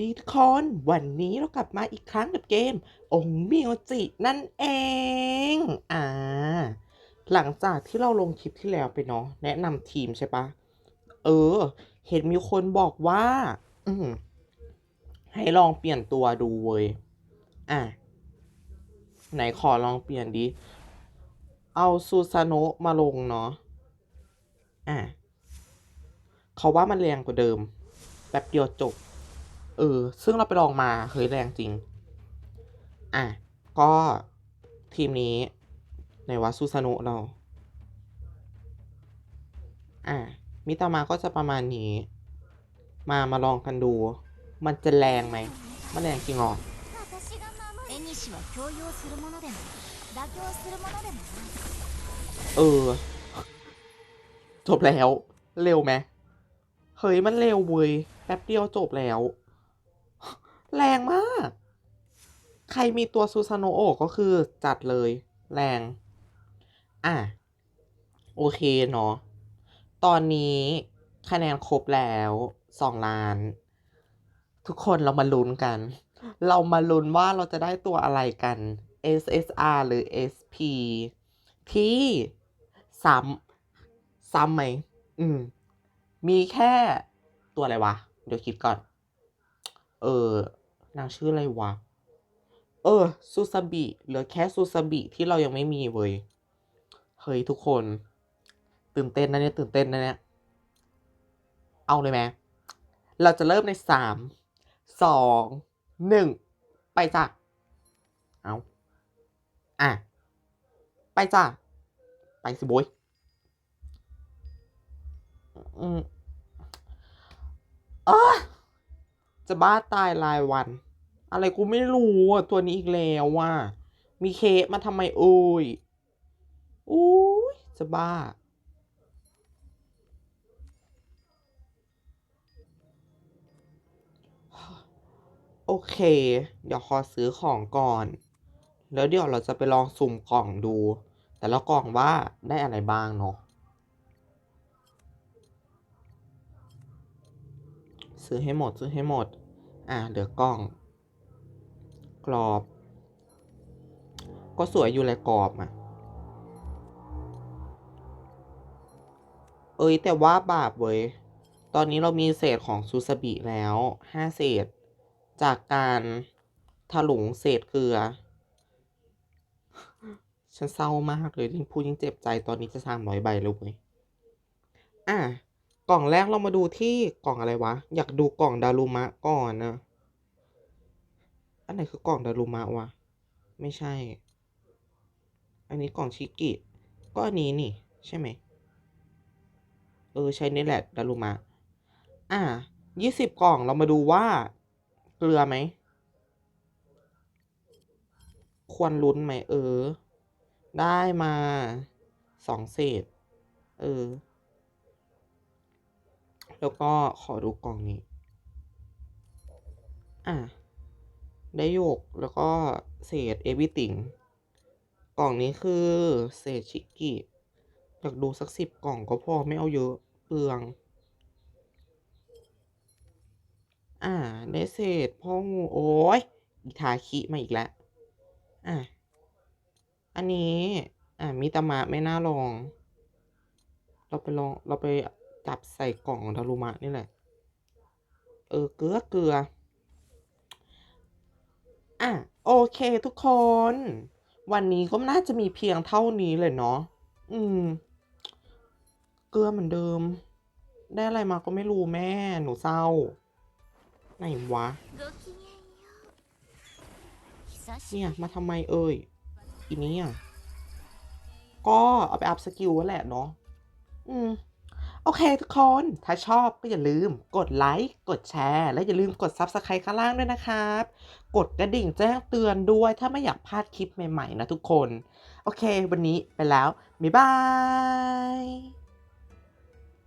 ดีทุกคนวันนี้เรากลับมาอีกครั้งกับเกม องมิโอจินั่นเอง อ่า หลังจากที่เราลงคลิปที่แล้วไปเนาะแนะนำทีมใช่ปะ เออ เห็นมีคนบอกว่า อืมให้ลองเปลี่ยนตัวดูเว้ย อะ ไหนขอลองเปลี่ยนดิ เอาซูซาโนะมาลงเนาะ อะ เขาว่ามันแรงกว่าเดิม แป๊บเดียวจบ เออ ซึ่งเราไปลองมาเฮ้ยแรงจริง อะ ก็ทีมนี้ในวัดซูซานุเรา อะ มิตามาก็จะประมาณนี้ มามาลองกันดู มันจะแรงไหม มันแรงจริงหรอเออ จบแล้ว เร็วไหมเฮ้ย มันเร็วเว้ย แป๊บเดียวจบแล้ว แรงมาก ใครมีตัวซูซาโนโอก็คือจัดเลย แรง อะ โอเคเนาะ ตอนนี้คะแนนครบแล้วสองล้าน ทุกคนเรามาลุ้นกัน เรามาลุ้นว่าเราจะได้ตัวอะไรกัน SSR หรือ SP ที่ซ้ำซ้ำไหม อืม มีแค่ตัวอะไรวะ เดี๋ยวคิดก่อน เออ นางชื่ออะไรวะ เออซูซาบิเหลือแค่ซูซาบิที่เรายังไม่มีเว้ย เฮ้ยทุกคน ตื่นเต้นนะเนี่ยตื่นเต้นนะเนี่ย เอาเลยไหม เราจะเริ่มในสาม สอง หนึ่ง ไปจ้ะ เอาอะ ไปจ้ะ ไปสิโบยอืมเอ้อ จะบ้าตายรายวัน อะไรกูไม่รู้อะตัวนี้อีกแล้วว่ะมีเคสมาทำไมเอ่ยอุ้ยจะบ้า โอเค เดี๋ยวขอซื้อของก่อน แล้วเดี๋ยวเราจะไปลองสุ่มกล่องดู แต่ละกล่องว่าได้อะไรบ้างเนาะ ซื้อให้หมดซื้อให้หมด อะเดี๋ยวกล่อง กรอบ ก็สวยอยู่เลยกรอบอะ เอ้ยแต่ว่าบาปเว้ย ตอนนี้เรามีเศษของซูซาบิแล้วห้าเศษ จากการถลุงเศษเกลือ ฉันเศร้ามากเลยยิ่งพูดยิ่งเจ็บใจตอนนี้จะสามร้อยใบแล้วเว้ยอะ กล่องแรกเรามาดูที่กล่องอะไรวะ อยากดูกล่องดารุมะก่อนนะ อันไหนคือกล่องดารุมะวะ ไม่ใช่ อันนี้กล่องชิกิ ก็อันนี้นี่ ใช่ไหม เออ ใช่นี่แหละดารุมะ อะยี่สิบกล่องเรามาดูว่าเกลือไหม ควรลุ้นไหม เออ ได้มาสองเศษ เออ แล้วก็ขอดูกล่องนี้ อะ ได้โยกแล้วก็เศษเอวิติงกล่องนี้คือเศษชิกิอยากดูสักสิบกล่องก็พอไม่เอาเยอะเปลือง อ่า ได้เศษพ่องูโอ้ยอิทาคิมาอีกแล้ว อะ อันนี้ อ่ามิตามะไม่น่าลอง เราไปลอง เราไป จับใส่กล่องทารุมะนี่แหละ เออ เกลือเกลือ อะ โอเคทุกคน วันนี้ก็น่าจะมีเพียงเท่านี้เลยเนาะ อืม เกลือเหมือนเดิม ได้อะไรมาก็ไม่รู้แม่ หนูเศร้า ไหนวะ เนี่ย มาทำไมเอ่ย อีนี้อะ ก็เอาไปอัพสกิลแหละเนาะ อืม โอเคทุกคน ถ้าชอบก็อย่าลืมกดไลค์ กดแชร์ และอย่าลืมกด Subscribe ข้างล่างด้วยนะครับ กดกระดิ่งแจ้งเตือนด้วย ถ้าไม่อยากพลาดคลิปใหม่ ๆ นะทุกคน โอเค วันนี้ไปแล้ว บ๊ายบาย